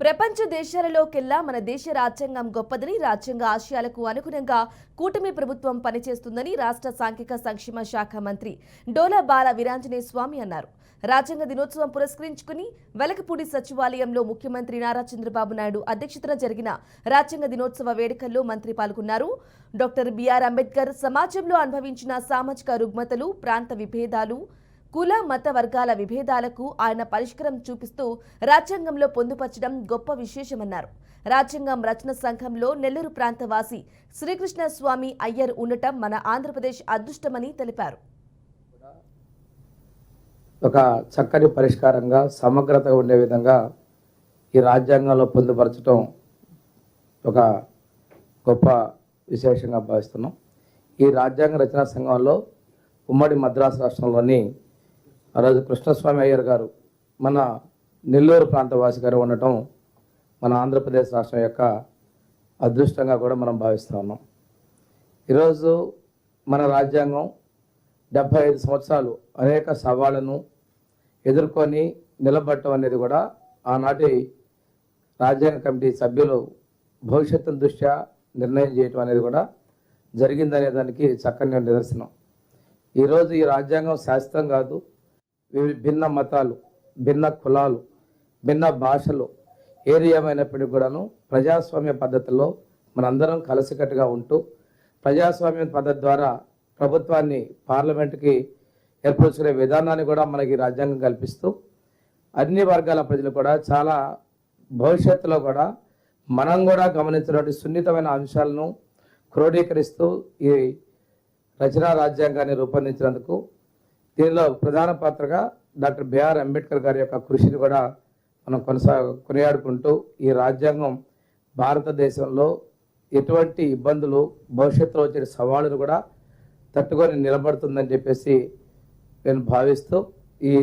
ప్రపంచ దేశాలలోకెల్లా మన దేశ రాజ్యాంగం గొప్పదని రాజ్యాంగ ఆశయాలకు అనుగుణంగా కూటమి ప్రభుత్వం పనిచేస్తుందని రాష్ట్ర సాంఘిక సంక్షేమ శాఖ మంత్రి డోలా బాల వీరాంజనేయ స్వామి అన్నారు. రాజ్యాంగ దినోత్సవం పురస్కరించుకుని వెలకపూడి సచివాలయంలో ముఖ్యమంత్రి నారా చంద్రబాబు నాయుడు అధ్యక్షతన జరిగిన రాజ్యాంగ దినోత్సవ వేడుకల్లో మంత్రి పాల్గొన్నారు. డాక్టర్ బిఆర్ అంబేద్కర్ సమాజంలో అనుభవించిన సామాజిక రుగ్మతలు ప్రాంత విభేదాలు కుల మత వర్గాల విభేదాలకు ఆయన పరిష్కారం చూపిస్తూ రాజ్యాంగంలో పొందుపరచడం గొప్ప విశేషమన్నారు. రాజ్యాంగం రచన సంఘంలో నెల్లూరు ప్రాంతవాసి శ్రీకృష్ణ స్వామి అయ్యర్ ఉండటం మన ఆంధ్రప్రదేశ్ అదృష్టమని తెలిపారు. ఒక చక్కని పరిష్కారంగా సమగ్రత ఉండే విధంగా ఈ రాజ్యాంగంలో పొందుపరచడం ఒక గొప్ప విశేషంగా భావిస్తున్నాం. ఈ రాజ్యాంగ రచనా సంఘంలో ఉమ్మడి మద్రాసు రాష్ట్రంలోని ఆ రోజు కృష్ణస్వామి అయ్యర్ గారు మన నెల్లూరు ప్రాంతవాసి గారు ఉండటం మన ఆంధ్రప్రదేశ్ రాష్ట్రం యొక్క అదృష్టంగా కూడా మనం భావిస్తూ ఉన్నాం. ఈరోజు మన రాజ్యాంగం డెబ్భై ఐదు సంవత్సరాలు అనేక సవాళ్ళను ఎదుర్కొని నిలబడటం అనేది కూడా ఆనాటి రాజ్యాంగ కమిటీ సభ్యులు భవిష్యత్తు దృష్ట్యా నిర్ణయం చేయటం అనేది కూడా జరిగిందనే దానికి చక్కని నిదర్శనం. ఈరోజు ఈ రాజ్యాంగం శాస్త్రం కాదు. భిన్న మతాలు భిన్న కులాలు భిన్న భాషలు ఏది ఏమైనప్పటికీ కూడాను ప్రజాస్వామ్య పద్ధతిలో మనందరం కలిసికట్టుగా ఉంటూ ప్రజాస్వామ్య పద్ధతి ద్వారా ప్రభుత్వాన్ని పార్లమెంట్కి ఏర్పరచుకునే విధానాన్ని కూడా మనకి రాజ్యాంగం కల్పిస్తూ అన్ని వర్గాల ప్రజలు కూడా చాలా భవిష్యత్తులో కూడా మనం కూడా గమనించినటువంటి సున్నితమైన అంశాలను క్రోడీకరిస్తూ ఈ రచనా రాజ్యాంగాన్ని రూపొందించినందుకు దీనిలో ప్రధాన పాత్రగా డాక్టర్ బిఆర్ అంబేద్కర్ గారి యొక్క కృషిని కూడా మనం కొనసా కొనియాడుకుంటూ ఈ రాజ్యాంగం భారతదేశంలో ఎటువంటి ఇబ్బందులు భవిష్యత్తులో వచ్చే సవాళ్ళను కూడా తట్టుకొని నిలబడుతుందని చెప్పేసి నేను భావిస్తూ ఈ